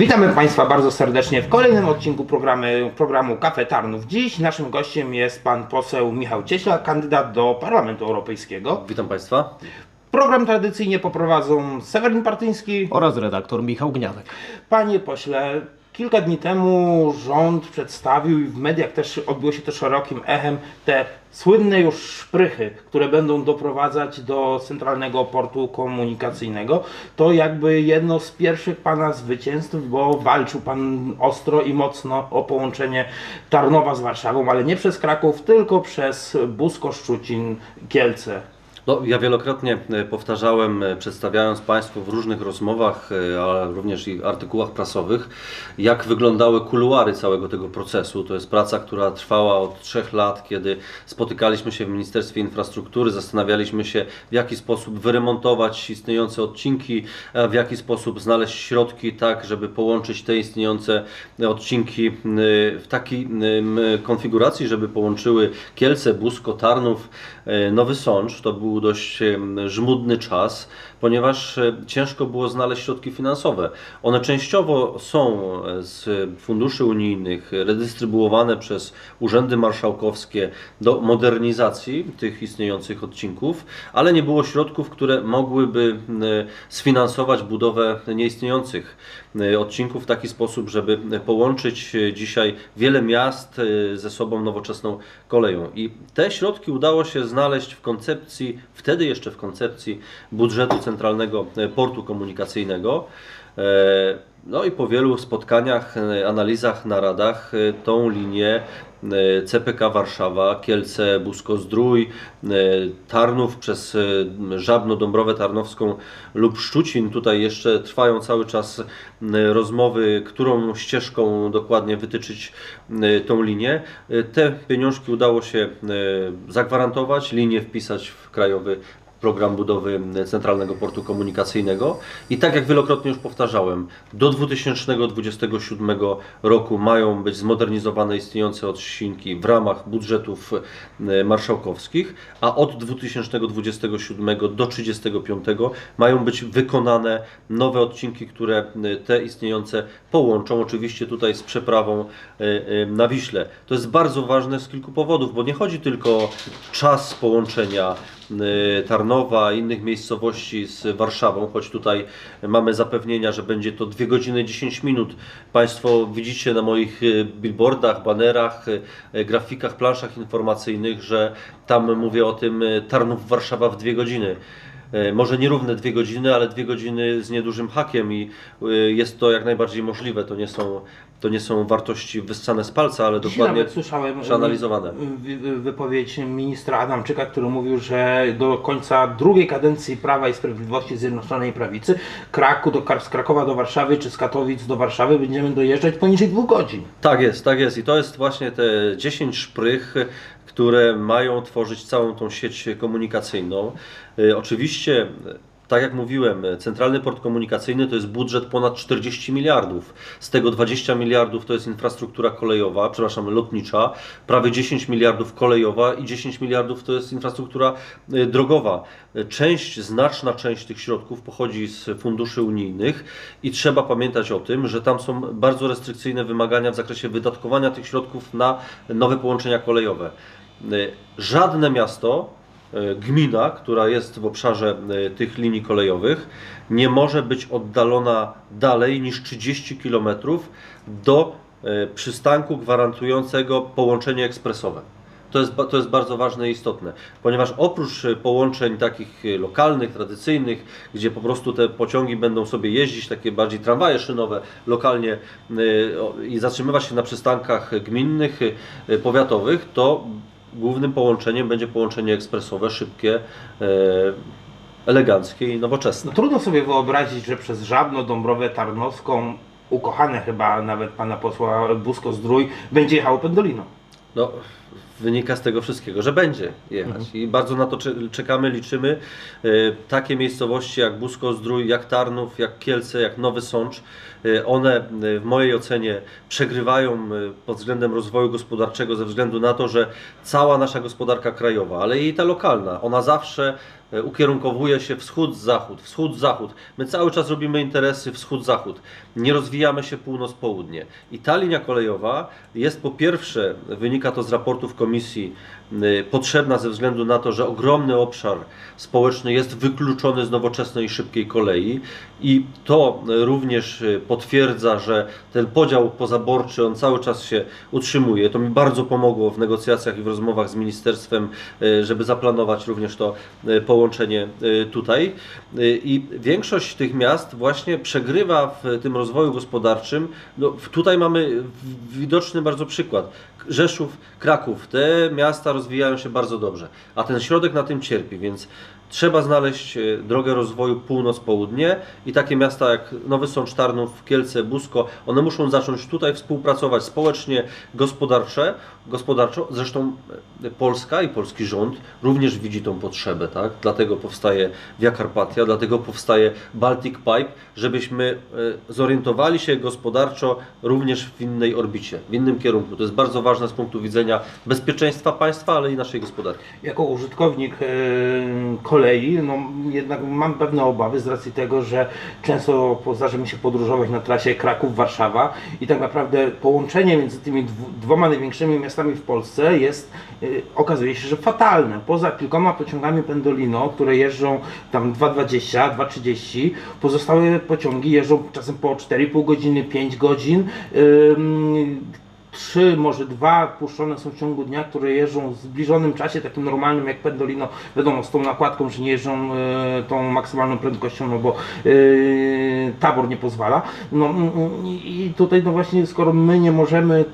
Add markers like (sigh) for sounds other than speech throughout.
Witamy Państwa bardzo serdecznie w kolejnym odcinku programy, programu Kafe Tarnów. Dziś naszym gościem jest pan poseł Michał Cieśla, kandydat do Parlamentu Europejskiego. Witam Państwa. Program tradycyjnie poprowadzą Seweryn Partyński. oraz redaktor Michał Gniadek. Panie pośle, kilka dni temu rząd przedstawił i w mediach też odbiło się to szerokim echem te słynne już szprychy, które będą doprowadzać do centralnego portu komunikacyjnego. To jakby jedno z pierwszych pana zwycięstw, bo walczył pan ostro i mocno o połączenie Tarnowa z Warszawą, ale nie przez Kraków, tylko przez Busko, Szczucin, Kielce. No, ja wielokrotnie e, powtarzałem, e, przedstawiając Państwu w różnych rozmowach, e, ale również i artykułach prasowych, jak wyglądały kuluary całego tego procesu. To jest praca, która trwała od trzech lat, kiedy spotykaliśmy się w Ministerstwie Infrastruktury, zastanawialiśmy się, w jaki sposób wyremontować istniejące odcinki, w jaki sposób znaleźć środki tak, żeby połączyć te istniejące odcinki y, w takiej konfiguracji, żeby połączyły Kielce, Busko, Tarnów, Nowy Sącz. To był dość żmudny czas, ponieważ y, ciężko było znaleźć środki finansowe. One częściowo są e, z funduszy unijnych redystrybuowane przez urzędy marszałkowskie do modernizacji tych istniejących odcinków, ale nie było środków, które mogłyby y, sfinansować budowę nieistniejących odcinków w taki sposób, żeby połączyć dzisiaj wiele miast ze sobą nowoczesną koleją. I te środki udało się znaleźć w koncepcji, wtedy jeszcze w koncepcji budżetu Centralnego e, Portu Komunikacyjnego. E, No i po wielu spotkaniach, e, analizach, naradach tą linię CPK Warszawa, Kielce, Busko-Zdrój, e, Tarnów przez e, Żabno, Dąbrowę Tarnowską lub Szczucin. Tutaj jeszcze trwają cały czas rozmowy, którą ścieżką dokładnie wytyczyć tą linię. E, Te pieniążki udało się e, zagwarantować, linię wpisać w krajowy program budowy Centralnego Portu Komunikacyjnego. I tak jak wielokrotnie już powtarzałem, do 2027 roku mają być zmodernizowane istniejące odcinki w ramach budżetów e, marszałkowskich, a od 2027 do 35 mają być wykonane nowe odcinki, które e, te istniejące połączą, oczywiście tutaj z przeprawą e, na Wiśle. To jest bardzo ważne z kilku powodów, bo nie chodzi tylko o czas połączenia Tarnowa i innych miejscowości z Warszawą, choć tutaj mamy zapewnienia, że będzie to 2 godziny 10 minut. Państwo widzicie na moich y, billboardach, banerach, y, y, grafikach, planszach informacyjnych, że tam mówię o tym y, Tarnów-Warszawa w 2 godziny. Y, Może nierówne dwie godziny, ale dwie godziny z niedużym hakiem i y, jest to jak najbardziej możliwe. To nie są, to nie są wartości wyssane z palca, ale Dziś dokładnie nawet słyszałem przeanalizowane. wy- wypowiedź ministra Adamczyka, który mówił, że do końca drugiej kadencji Prawa i Sprawiedliwości Zjednoczonej Prawicy Kraku, do, z Krakowa do Warszawy czy z Katowic do Warszawy będziemy dojeżdżać poniżej dwóch godzin. Tak jest, tak jest. I to jest właśnie te 10 szprych, które mają tworzyć całą tą sieć komunikacyjną. Y, Oczywiście, tak jak mówiłem, Centralny Port Komunikacyjny to jest budżet ponad 40 miliardów. Z tego 20 miliardów to jest infrastruktura kolejowa, przepraszam, lotnicza, prawie 10 miliardów kolejowa i 10 miliardów to jest infrastruktura y, drogowa. Część, znaczna część tych środków pochodzi z funduszy unijnych i trzeba pamiętać o tym, że tam są bardzo restrykcyjne wymagania w zakresie wydatkowania tych środków na nowe połączenia kolejowe. Y, Żadne miasto, gmina, która jest w obszarze y, tych linii kolejowych, nie może być oddalona dalej niż 30 km do y, przystanku gwarantującego połączenie ekspresowe. To jest, to jest bardzo ważne i istotne, ponieważ oprócz połączeń takich lokalnych, tradycyjnych, gdzie po prostu te pociągi będą sobie jeździć, takie bardziej tramwaje szynowe lokalnie i zatrzymywać się na przystankach gminnych, powiatowych, to głównym połączeniem będzie połączenie ekspresowe, szybkie, y, eleganckie i nowoczesne. No, trudno sobie wyobrazić, że przez Żabno, Dąbrowę Tarnowską, ukochane chyba nawet pana posła Busko-Zdrój, będzie jechało Pendolino. No, wynika z tego wszystkiego, że będzie jechać i bardzo na to cze- czekamy, liczymy. E, Takie miejscowości jak Busko Zdrój, jak Tarnów, jak Kielce, jak Nowy Sącz, e, one e, w mojej ocenie przegrywają pod względem rozwoju gospodarczego ze względu na to, że cała nasza gospodarka krajowa, ale i ta lokalna, ona zawsze ukierunkowuje się wschód-zachód, wschód-zachód. My cały czas robimy interesy wschód-zachód. Nie rozwijamy się północ-południe. I ta linia kolejowa jest po pierwsze, wynika to z raportów komisji, y, potrzebna ze względu na to, że ogromny obszar społeczny jest wykluczony z nowoczesnej i szybkiej kolei i to y, również y, potwierdza, że ten podział pozaborczy on cały czas się utrzymuje. To mi bardzo pomogło w negocjacjach i w rozmowach z ministerstwem, y, żeby zaplanować również to połączenie tutaj. I większość tych miast właśnie przegrywa w tym rozwoju gospodarczym. No, tutaj mamy widoczny bardzo przykład. Rzeszów, Kraków, te miasta rozwijają się bardzo dobrze, a ten środek na tym cierpi, więc trzeba znaleźć e, drogę rozwoju północ-południe i takie miasta jak Nowy Sącz, Tarnów, Kielce, Busko, one muszą zacząć tutaj współpracować społecznie, gospodarcze, gospodarczo. Zresztą e, Polska i polski rząd również widzi tą potrzebę, tak? Dlatego powstaje Via Carpatia, dlatego powstaje Baltic Pipe, żebyśmy e, zorientowali się gospodarczo również w innej orbicie, w innym kierunku. To jest bardzo ważne z punktu widzenia bezpieczeństwa państwa, ale i naszej gospodarki. Jako użytkownik e, kolei, no jednak mam pewne obawy z racji tego, że często zdarza mi się podróżować na trasie Kraków-Warszawa i tak naprawdę połączenie między tymi dwoma największymi miastami w Polsce jest, e, okazuje się, że fatalne. Poza kilkoma pociągami Pendolino, które jeżdżą tam 2,20, 2,30, pozostałe pociągi jeżdżą czasem po 4,5 godziny, 5 godzin. Ym, trzy, może dwa puszczone są w ciągu dnia, które jeżdżą w zbliżonym czasie, takim normalnym jak Pendolino, wiadomo, z tą nakładką, że nie jeżdżą e, tą maksymalną prędkością, no bo e, tabor nie pozwala. No mm, mm, i i tutaj no właśnie, skoro my nie możemy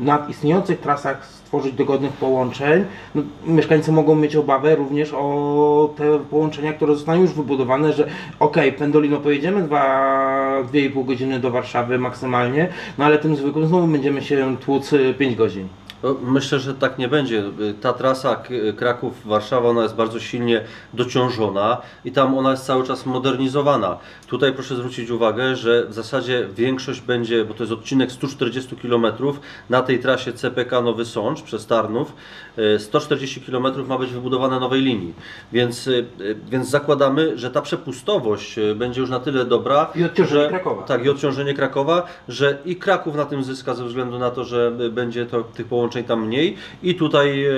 na istniejących trasach stworzyć dogodnych połączeń, no, mieszkańcy mogą mieć obawę również o te połączenia, które zostaną już wybudowane, że okej, Pendolino pojedziemy 2,5 godziny do Warszawy maksymalnie, no ale tym zwykłym znowu będziemy się tłuc 5 godzin. No, Myślę, że tak nie będzie. Ta trasa K- Kraków-Warszawa, ona jest bardzo silnie dociążona i tam ona jest cały czas modernizowana. Tutaj proszę zwrócić uwagę, że w zasadzie większość będzie, bo to jest odcinek 140 km, na tej trasie CPK Nowy Sącz przez Tarnów, e, 140 km ma być wybudowane nowej linii. Więc, e, więc zakładamy, że ta przepustowość e, będzie już na tyle dobra, I odciążenie że, Krakowa. Tak, i odciążenie Krakowa, że i Kraków na tym zyska ze względu na to, że będzie to, tych połączeń tam mniej i tutaj e,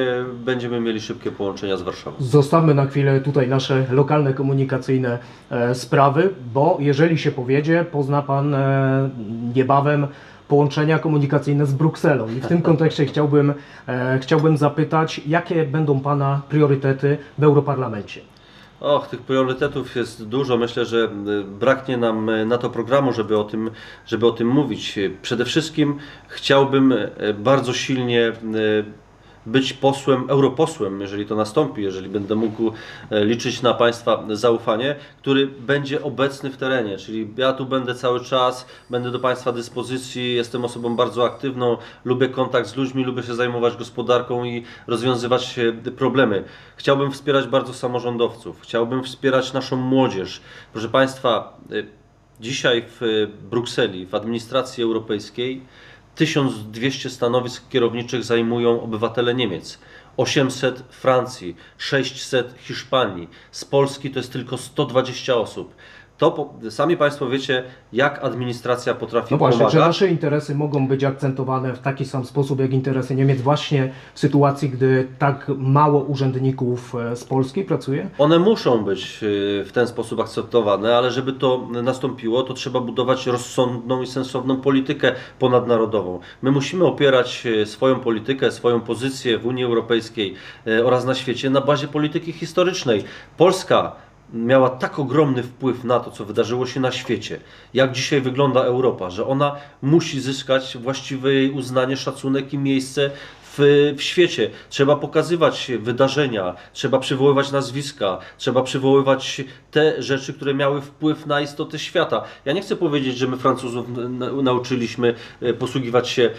będziemy mieli szybkie połączenia z Warszawą. Zostawmy na chwilę tutaj nasze lokalne komunikacyjne e, sprawy, bo jeżeli się powiedzie, pozna Pan e, niebawem połączenia komunikacyjne z Brukselą. I w tym kontekście chciałbym, e, chciałbym zapytać, jakie będą Pana priorytety w Europarlamencie? Och, tych priorytetów jest dużo. Myślę, że braknie nam y, na to programu, żeby o tym, żeby o tym mówić. Przede wszystkim chciałbym bardzo silnie być posłem, europosłem, jeżeli to nastąpi, jeżeli będę mógł e, liczyć na Państwa zaufanie, który będzie obecny w terenie, czyli ja tu będę cały czas, będę do Państwa dyspozycji, jestem osobą bardzo aktywną, lubię kontakt z ludźmi, lubię się zajmować gospodarką i rozwiązywać problemy. Chciałbym wspierać bardzo samorządowców, chciałbym wspierać naszą młodzież. Proszę Państwa, e, dzisiaj w e, Brukseli, w administracji europejskiej 1200 stanowisk kierowniczych zajmują obywatele Niemiec, 800 Francji, 600 Hiszpanii, z Polski to jest tylko 120 osób. To sami Państwo wiecie, jak administracja potrafi No właśnie, czy pomagać. nasze interesy mogą być akcentowane w taki sam sposób jak interesy Niemiec właśnie w sytuacji, gdy tak mało urzędników e, z Polski pracuje? One muszą być y, w ten sposób akceptowane, ale żeby to nastąpiło, to trzeba budować rozsądną i sensowną politykę ponadnarodową. My musimy opierać y, swoją politykę, swoją pozycję w Unii Europejskiej oraz na świecie na bazie polityki historycznej. Polska miała tak ogromny wpływ na to, co wydarzyło się na świecie, jak dzisiaj wygląda Europa, że ona musi zyskać właściwe jej uznanie, szacunek i miejsce w, w świecie. Trzeba pokazywać wydarzenia, trzeba przywoływać nazwiska, trzeba przywoływać te rzeczy, które miały wpływ na istotę świata. Ja nie chcę powiedzieć, że my Francuzów na, nauczyliśmy e, posługiwać się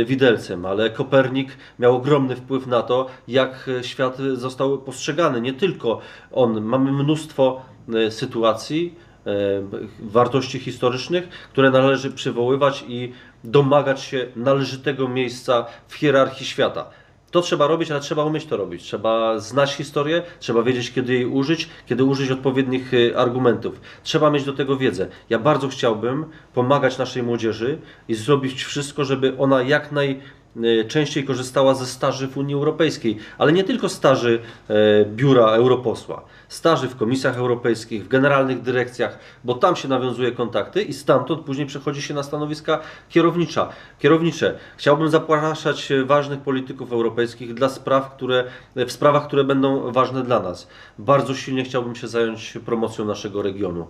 e, widelcem, ale Kopernik miał ogromny wpływ na to, jak e, świat został postrzegany. Nie tylko on. Mamy mnóstwo sytuacji, wartości historycznych, które należy przywoływać i domagać się należytego miejsca w hierarchii świata. To trzeba robić, ale trzeba umieć to robić. Trzeba znać historię, trzeba wiedzieć, kiedy jej użyć, kiedy użyć odpowiednich y, argumentów. Trzeba mieć do tego wiedzę. Ja bardzo chciałbym pomagać naszej młodzieży i zrobić wszystko, żeby ona jak najczęściej korzystała ze staży w Unii Europejskiej, ale nie tylko staży e, biura europosła, staży w komisjach europejskich, w generalnych dyrekcjach, bo tam się nawiązuje kontakty i stamtąd później przechodzi się na stanowiska kierownicza, kierownicze. Chciałbym zapraszać ważnych polityków europejskich dla spraw, które, w sprawach, które będą ważne dla nas. Bardzo silnie chciałbym się zająć promocją naszego regionu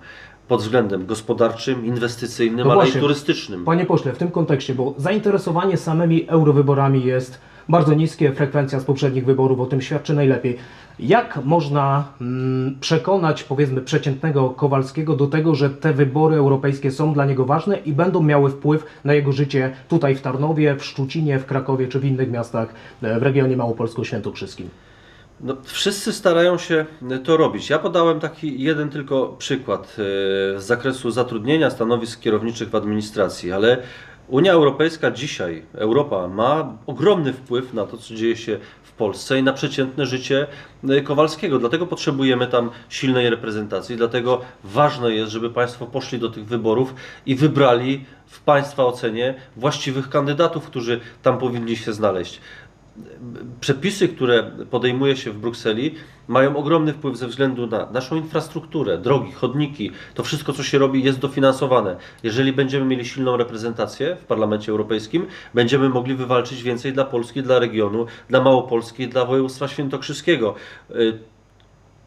pod względem gospodarczym, inwestycyjnym, No ale właśnie. i turystycznym. Panie pośle, w tym kontekście, bo zainteresowanie samymi eurowyborami jest bardzo niskie, frekwencja z poprzednich wyborów o tym świadczy najlepiej. Jak można mm, przekonać, powiedzmy, przeciętnego Kowalskiego do tego, że te wybory europejskie są dla niego ważne i będą miały wpływ na jego życie tutaj w Tarnowie, w Szczucinie, w Krakowie czy w innych miastach e, w regionie małopolsko-świętokrzyskim? No, wszyscy starają się to robić. Ja podałem taki jeden tylko przykład e, z zakresu zatrudnienia stanowisk kierowniczych w administracji, ale Unia Europejska dzisiaj, Europa ma ogromny wpływ na to, co dzieje się w Polsce i na przeciętne życie e, Kowalskiego. Dlatego potrzebujemy tam silnej reprezentacji, dlatego ważne jest, żeby Państwo poszli do tych wyborów i wybrali w Państwa ocenie właściwych kandydatów, którzy tam powinni się znaleźć przepisy, które podejmuje się w Brukseli, mają ogromny wpływ ze względu na naszą infrastrukturę, drogi, chodniki. To wszystko, co się robi, jest dofinansowane. Jeżeli będziemy mieli silną reprezentację w Parlamencie Europejskim, będziemy mogli wywalczyć więcej dla Polski, dla regionu, dla Małopolski, dla województwa świętokrzyskiego.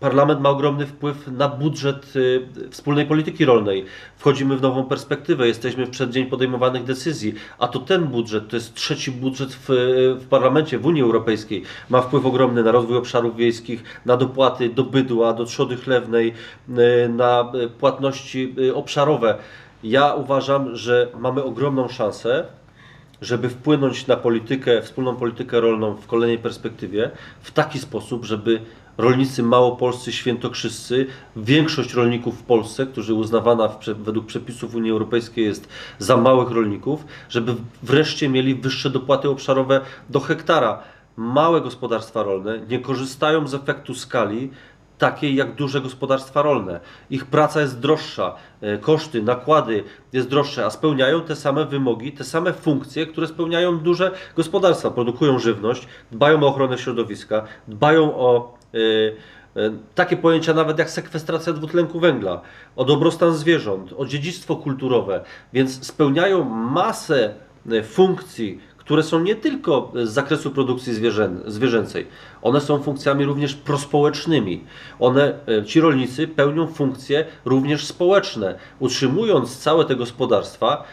Parlament ma ogromny wpływ na budżet y, wspólnej polityki rolnej. Wchodzimy w nową perspektywę, jesteśmy w przeddzień podejmowanych decyzji, a to ten budżet, to jest trzeci budżet w, w parlamencie, w Unii Europejskiej, ma wpływ ogromny na rozwój obszarów wiejskich, na dopłaty do bydła, do trzody chlewnej, y, na y, płatności obszarowe. Ja uważam, że mamy ogromną szansę żeby wpłynąć na politykę, wspólną politykę rolną w kolejnej perspektywie w taki sposób, żeby rolnicy małopolscy, świętokrzyscy, większość rolników w Polsce, którzy uznawana w, według przepisów Unii Europejskiej jest za małych rolników, żeby wreszcie mieli wyższe dopłaty obszarowe do hektara. Małe gospodarstwa rolne nie korzystają z efektu skali takiej jak duże gospodarstwa rolne. Ich praca jest droższa, e, koszty, nakłady jest droższe, a spełniają te same wymogi, te same funkcje, które spełniają duże gospodarstwa. Produkują żywność, dbają o ochronę środowiska, dbają o e, e, takie pojęcia nawet jak sekwestracja dwutlenku węgla, o dobrostan zwierząt, o dziedzictwo kulturowe, więc spełniają masę funkcji, które są nie tylko z zakresu produkcji zwierzę, zwierzęcej, one są funkcjami również prospołecznymi. One, e, ci rolnicy pełnią funkcje również społeczne. Utrzymując całe te gospodarstwa,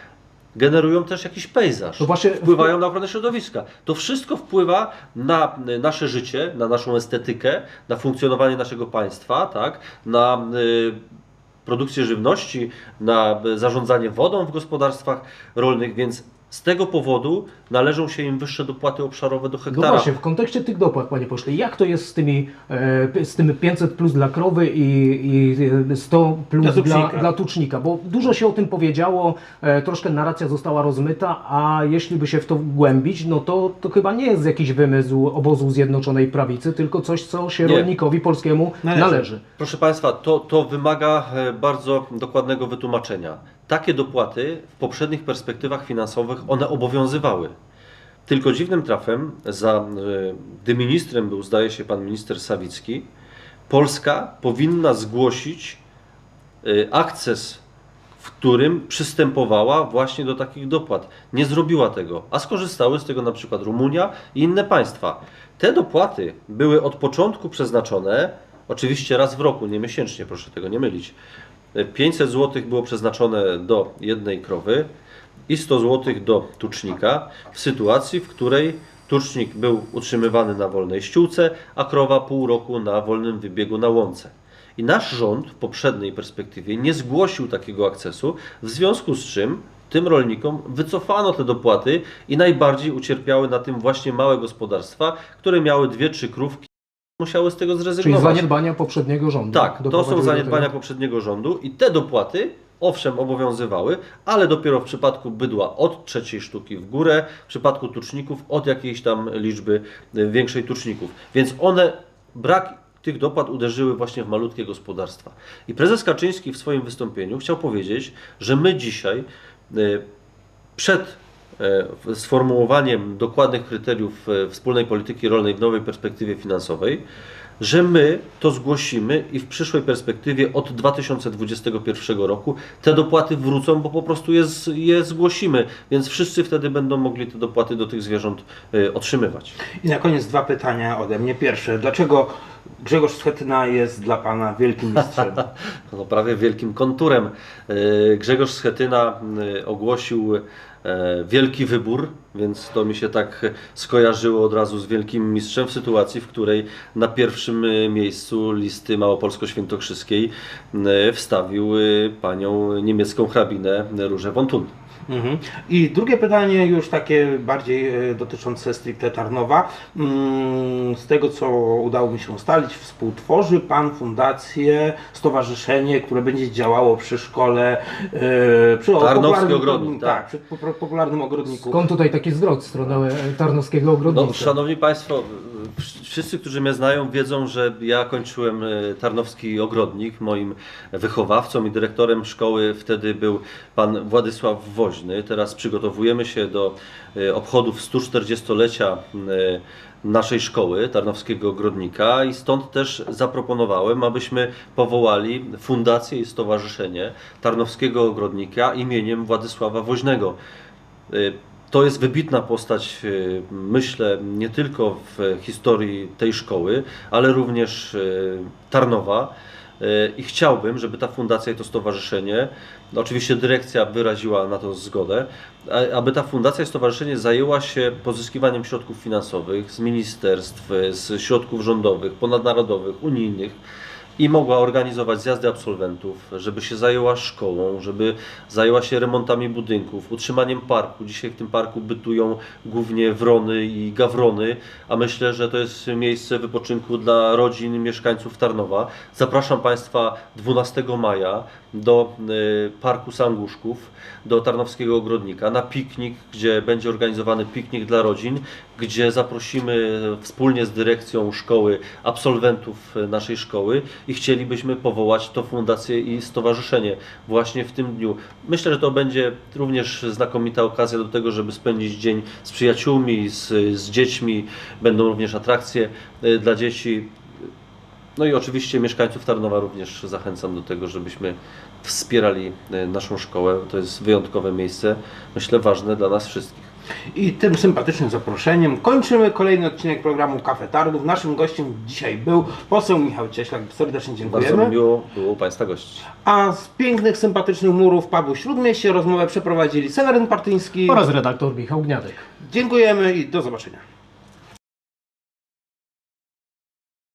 generują też jakiś pejzaż, właśnie- wpływają na ochronę środowiska. To wszystko wpływa na e, nasze życie, na naszą estetykę, na funkcjonowanie naszego państwa, tak? na e, produkcję żywności, na zarządzanie wodą w gospodarstwach rolnych, więc z tego powodu należą się im wyższe dopłaty obszarowe do No hektara. właśnie, w kontekście tych dopłat, panie pośle, jak to jest z tymi e, z tym 500 plus dla krowy i, i 100 plus Dla dla, tucznika. dla tucznika? Bo dużo się o tym powiedziało, e, troszkę narracja została rozmyta, a jeśli by się w to wgłębić, no to, to chyba nie jest jakiś wymysł obozu Zjednoczonej Prawicy, tylko coś, co się Nie. rolnikowi polskiemu Należy. należy. Proszę Państwa, to, to wymaga e, bardzo dokładnego wytłumaczenia. Takie dopłaty w poprzednich perspektywach finansowych one obowiązywały. Tylko dziwnym trafem, za, e, gdy ministrem był, zdaje się, pan minister Sawicki, Polska powinna zgłosić e, akces, w którym przystępowała właśnie do takich dopłat. Nie zrobiła tego, a skorzystały z tego na przykład Rumunia i inne państwa. Te dopłaty były od początku przeznaczone, oczywiście raz w roku, nie miesięcznie, proszę tego nie mylić. E, 500 zł było przeznaczone do jednej krowy i 100 zł do tucznika w sytuacji, w której Tucznik był utrzymywany na wolnej ściółce, a krowa pół roku na wolnym wybiegu na łące. I nasz rząd w poprzedniej perspektywie nie zgłosił takiego akcesu, w związku z czym tym rolnikom wycofano te dopłaty i najbardziej ucierpiały na tym właśnie małe gospodarstwa, które miały dwie, trzy krówki, musiały z tego Czyli zrezygnować. zaniedbania poprzedniego rządu. Tak, to są zaniedbania poprzedniego rządu i te dopłaty owszem obowiązywały, ale dopiero w przypadku bydła od trzeciej sztuki w górę, w przypadku tuczników od jakiejś tam liczby y, większej tuczników. Więc one, brak tych dopłat uderzyły właśnie w malutkie gospodarstwa. I prezes Kaczyński w swoim wystąpieniu chciał powiedzieć, że my dzisiaj y, przed sformułowaniem dokładnych kryteriów e, wspólnej polityki rolnej w nowej perspektywie finansowej, że my to zgłosimy i w przyszłej perspektywie od 2021 roku te dopłaty wrócą, bo po prostu je, je zgłosimy, więc wszyscy wtedy będą mogli te dopłaty do tych zwierząt e, otrzymywać. I na koniec dwa pytania ode mnie. Pierwsze, dlaczego Grzegorz Schetyna jest dla Pana wielkim mistrzem? (laughs) no, prawie wielkim konturem. E, Grzegorz Schetyna e, ogłosił e, wielki wybór, więc to mi się tak skojarzyło od razu z wielkim mistrzem w sytuacji, w której na pierwszym e, miejscu listy Małopolsko-Świętokrzyskiej e, wstawił e, panią niemiecką hrabinę Różę von Thun. Mhm. I drugie pytanie, już takie bardziej e, dotyczące stricte Tarnowa. Mm, Z tego, co udało mi się ustalić, współtworzy Pan fundację, stowarzyszenie, które będzie działało przy szkole, e, przy Tarnowski popularnym- Ogrodnik, tak. tak, przy po- po- popularnym ogrodniku. Skąd tutaj taki zwrot w stronę Tarnowskiego No, Ogrodnictwa? szanowni Państwo, wszyscy, którzy mnie znają, wiedzą, że ja kończyłem e, Tarnowski Ogrodnik. Moim wychowawcą i dyrektorem szkoły wtedy był pan Władysław Woźny. Teraz przygotowujemy się do e, obchodów 140-lecia e, naszej szkoły, Tarnowskiego Ogrodnika i stąd też zaproponowałem, abyśmy powołali fundację i stowarzyszenie Tarnowskiego Ogrodnika imieniem Władysława Woźnego. To jest wybitna postać, y, myślę, nie tylko w historii tej szkoły, ale również y, Tarnowa. Y, I chciałbym, żeby ta fundacja i to stowarzyszenie, oczywiście dyrekcja wyraziła na to zgodę, aby ta fundacja i stowarzyszenie zajęła się pozyskiwaniem środków finansowych z ministerstw, z środków rządowych, ponadnarodowych, unijnych i mogła organizować zjazdy absolwentów, żeby się zajęła szkołą, żeby zajęła się remontami budynków, utrzymaniem parku. Dzisiaj w tym parku bytują głównie wrony i gawrony, a myślę, że to jest miejsce wypoczynku dla rodzin mieszkańców Tarnowa. Zapraszam Państwa 12 maja do y, Parku Sanguszków, do Tarnowskiego Ogrodnika na piknik, gdzie będzie organizowany piknik dla rodzin, gdzie zaprosimy wspólnie z dyrekcją szkoły absolwentów y, naszej szkoły i chcielibyśmy powołać to fundację i stowarzyszenie właśnie w tym dniu. Myślę, że to będzie również znakomita okazja do tego, żeby spędzić dzień z przyjaciółmi, z, z dziećmi. Będą również atrakcje y, dla dzieci. No i oczywiście mieszkańców Tarnowa również zachęcam do tego, żebyśmy wspierali e, naszą szkołę. To jest wyjątkowe miejsce, myślę ważne dla nas wszystkich. I tym sympatycznym zaproszeniem kończymy kolejny odcinek programu Kafe Tarnów. Naszym gościem dzisiaj był poseł Michał Cieślak. Serdecznie Bardzo dziękujemy. miło było Państwa gościć. A z pięknych, sympatycznych murów pubu Śródmieście rozmowę przeprowadzili Seweryn Partyński. Oraz redaktor Michał Gniadek. Dziękujemy i do zobaczenia.